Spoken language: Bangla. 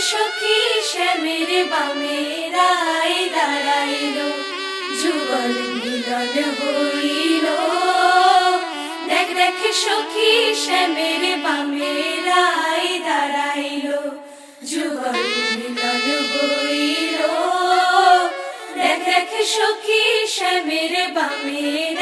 সখী শ্যামের বামেরাই দাঁড়াইল, যুগল মিলন হইল। দেখ দেখ, সখী শ্যামের বামেরাই দাঁড়াইল, যুগল মিলন হইল। দেখ দেখ, সখী শ্যামের দাঁড়াইল